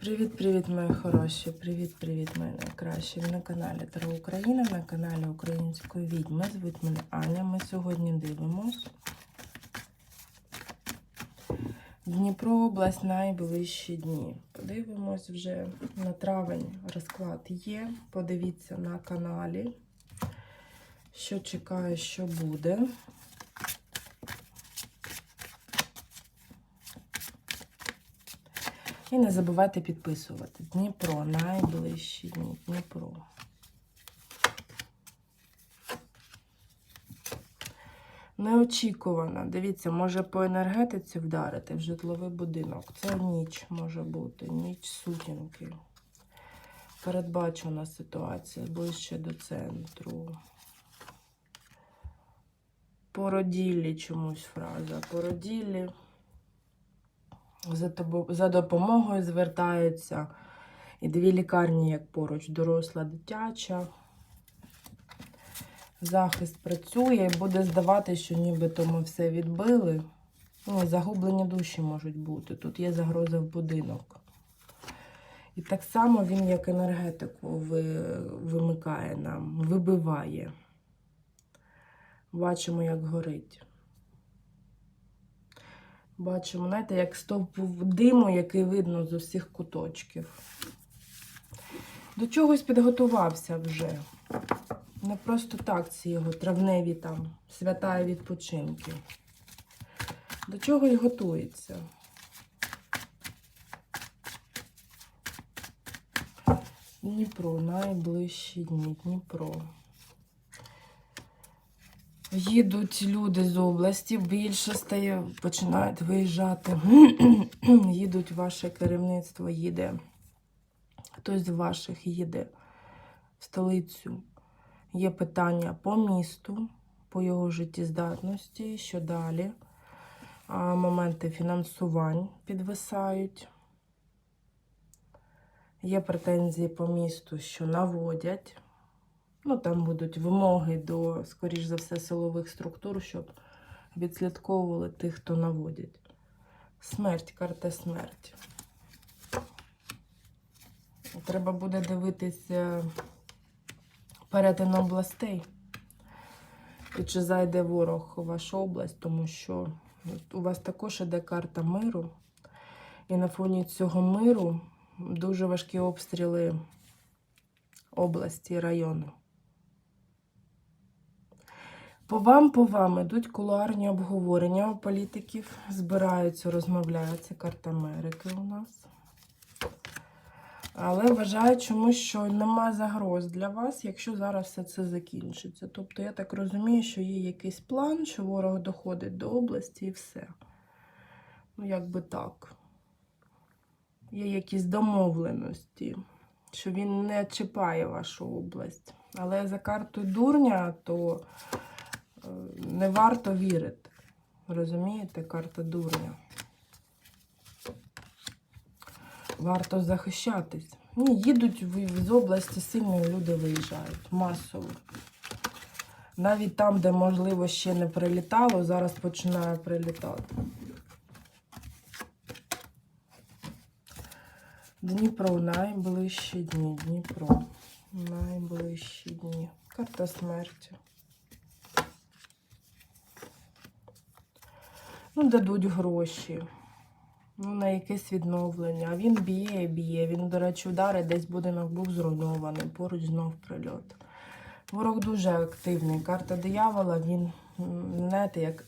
Привіт-привіт, мої хороші! Привіт-привіт, мої найкращі! На каналі Таро Україна, на каналі Української відьми. Звуть мене Аня. Ми сьогодні дивимось. Дніпро область найближчі дні. Подивимось вже на травень розклад є. Подивіться на каналі, що чекає, що буде. І не забувайте підписувати. Дніпро, найближчі дні. Дніпро. Неочікувано. Дивіться, може по енергетиці вдарити в житловий будинок. Це ніч може бути, ніч сутінки. Передбачена ситуація ближче до центру. Породіллі чомусь фраза. Породіллі за, за допомогою звертаються. І дві лікарні, як поруч, доросла, дитяча. Захист працює і буде здавати, що нібито ми все відбили. Ну, і загублені душі можуть бути. Тут є загроза в будинок. І так само він, як енергетику, ви- вимикає нам, вибиває. Бачимо, як горить. Бачимо, знаєте, як стовп диму, який видно з усіх куточків. До чогось підготувався вже. Не просто так ці його травневі там свята і відпочинки. До чого й готується. Дніпро, найближчі дні, Дніпро. Їдуть люди з області, більше стає, починають виїжджати. Їдуть ваше керівництво, їде. Хтось з ваших їде в столицю. Є питання по місту, по його життєздатності, що далі. А, моменти фінансувань підвисають. Є претензії по місту, що наводять. Ну, там будуть вимоги до, скоріш за все, силових структур, щоб відслідковували тих, хто наводять. Смерть, карта смерть. Треба буде дивитися перетин областей. І чи зайде ворог у вашу область, тому що у вас також іде карта миру. І на фоні цього миру дуже важкі обстріли області району. По вам, по вам ідуть кулуарні обговорення у політиків, збираються, розмовляють. Це карта Америки у нас. Але вважаю чомусь, що нема загроз для вас, якщо зараз все це закінчиться. Тобто, я так розумію, що є якийсь план, що ворог доходить до області і все. Ну, як би так. Є якісь домовленості, що він не чіпає вашу область. Але за картою дурня, то не варто вірити. Розумієте, карта дурня. Варто захищатись. Ні, їдуть з області сильно люди виїжджають масово. Навіть там, де, можливо, ще не прилітало, зараз починає прилітати. Дніпро, найближчі дні. Дніпро. Найближчі дні. Карта смерті. Ну, дадуть гроші. Ну, на якесь відновлення. Він б'є і б'є. Він, до речі, ударить, десь будинок був зруйнований, поруч знов прильот. Ворог дуже активний. Карта диявола, він, знаєте, як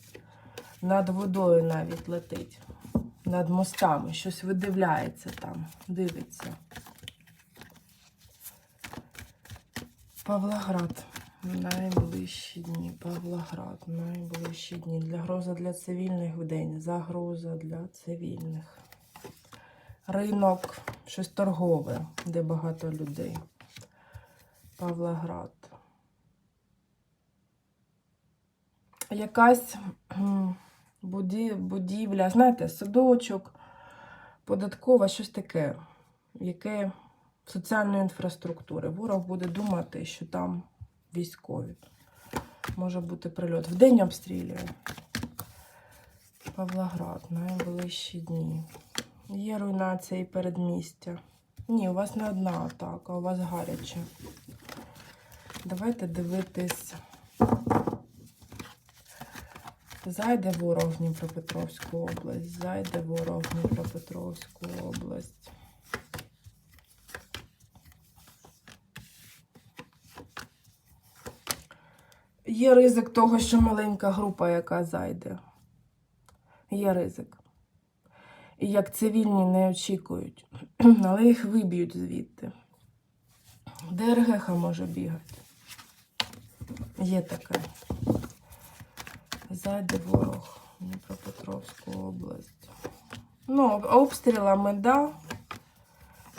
над водою навіть летить. Над мостами. Щось видивляється там, дивиться. Павлоград. Найближчі дні. Павлоград. Найближчі дні. Для гроза для цивільних в день. Загроза для цивільних. Ринок. Щось торгове, де багато людей. Павлоград. Якась будівля, знаєте, садочок, податкова, щось таке, яке соціальної інфраструктури. Ворог буде думати, що там військові. Може бути прильот. Вдень обстрілює. Павлоград, найближчі дні. Є руйнація і передмістя. Ні, у вас не одна атака, у вас гаряче. Давайте дивитись. Зайде ворог в Дніпропетровську область, зайде ворог в Дніпропетровську область. Є ризик того, що маленька група, яка зайде. Є ризик. І як цивільні не очікують, але їх виб'ють звідти. ДРГХ може бігати. Є таке. Зайде ворог Дніпропетровську область. Ну, обстрілами, да.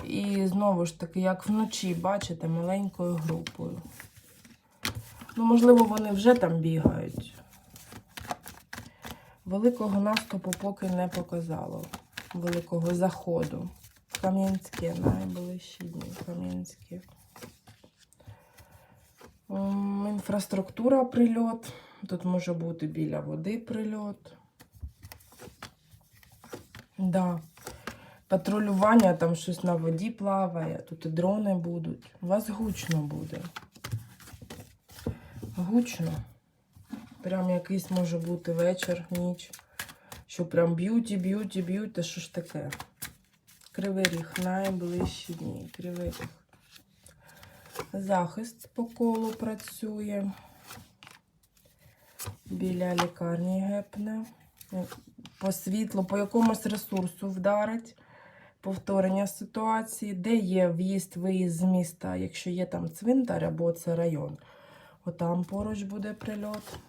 І знову ж таки, як вночі, бачите, маленькою групою. Ну, можливо, вони вже там бігають. Великого наступу поки не показало. Великого заходу. Кам'янське, найближчі дні. Кам'янське. Інфраструктура прильот. Тут може бути біля води прильот. Да. Патрулювання, там щось на воді плаває, тут і дрони будуть. У вас гучно буде. Гучно. Прям якийсь може бути вечір, ніч. Що прям б'ють б'ють б'ють, та що ж таке? Кривий ріг, найближчі дні. Кривий ріг. Захист по колу працює. Біля лікарні гепне. По світлу, по якомусь ресурсу вдарить. Повторення ситуації, де є в'їзд, виїзд з міста, якщо є там цвинтар або це район. Отам поруч буде прильот.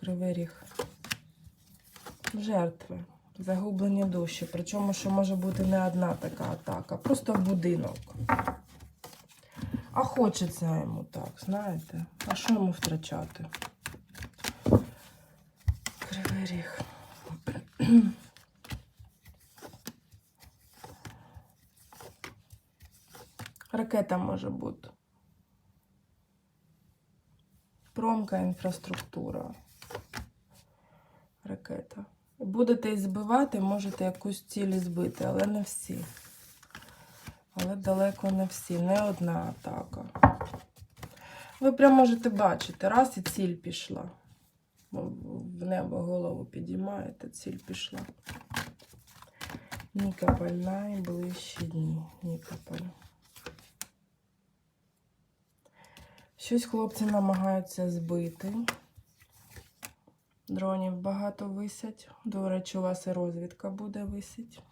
Кривий ріг. Жертви. Загублені душі. Причому, що може бути не одна така атака, просто будинок. А хочеться йому так, знаєте? А що йому втрачати? Кривий ріг. Ракета може бути. Промка інфраструктура. Ракета. Будете і збивати, можете якусь ціль збити, але не всі. Але далеко не всі. Не одна атака. Ви прям можете бачити, раз і ціль пішла. В небо голову підіймаєте, ціль пішла. Нікополь найближчі дні. Нікополь. Щось хлопці намагаються збити. Дронів багато висять. До речі, у вас і розвідка буде висить.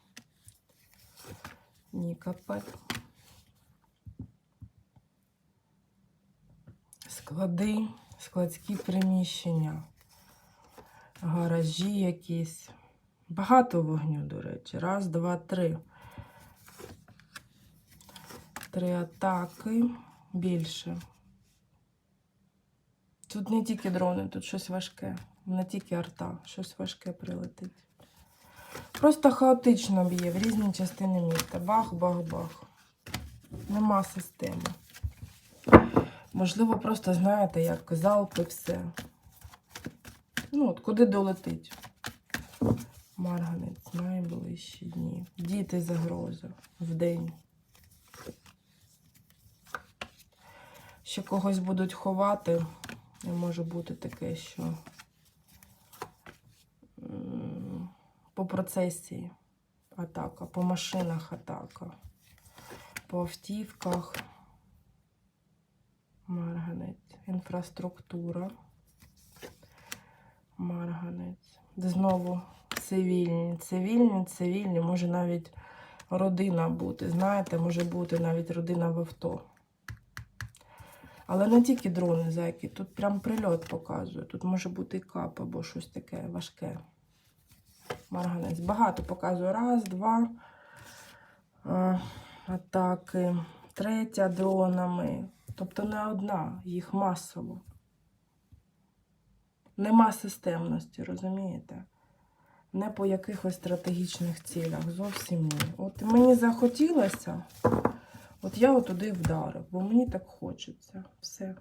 Нікополь. Склади, складські приміщення, гаражі якісь. Багато вогню, до речі. Раз, два, три. Три атаки більше. Тут не тільки дрони, тут щось важке. Не тільки арта, щось важке прилетить. Просто хаотично б'є в різні частини міста. Бах-бах-бах. Нема системи. Можливо, просто знаєте, як залп і все. Ну, от куди долетить? Марганець, найближчі дні. Діти загроза вдень. Ще когось будуть ховати. Може бути таке, що по процесії атака, по машинах атака, по автівках, марганець, інфраструктура, марганець. Знову цивільні, цивільні, цивільні, може навіть родина бути. Знаєте, може бути навіть родина в авто. Але не тільки дрони, зайки, тут прям прильот показує. Тут може бути кап або щось таке важке. Марганець. Багато показує. Раз, два а, атаки, третя дронами. Тобто не одна, їх масово. Нема системності, розумієте? Не по якихось стратегічних цілях. Зовсім ні. От мені захотілося. От я отуди вдарив, бо мені так хочеться. Все.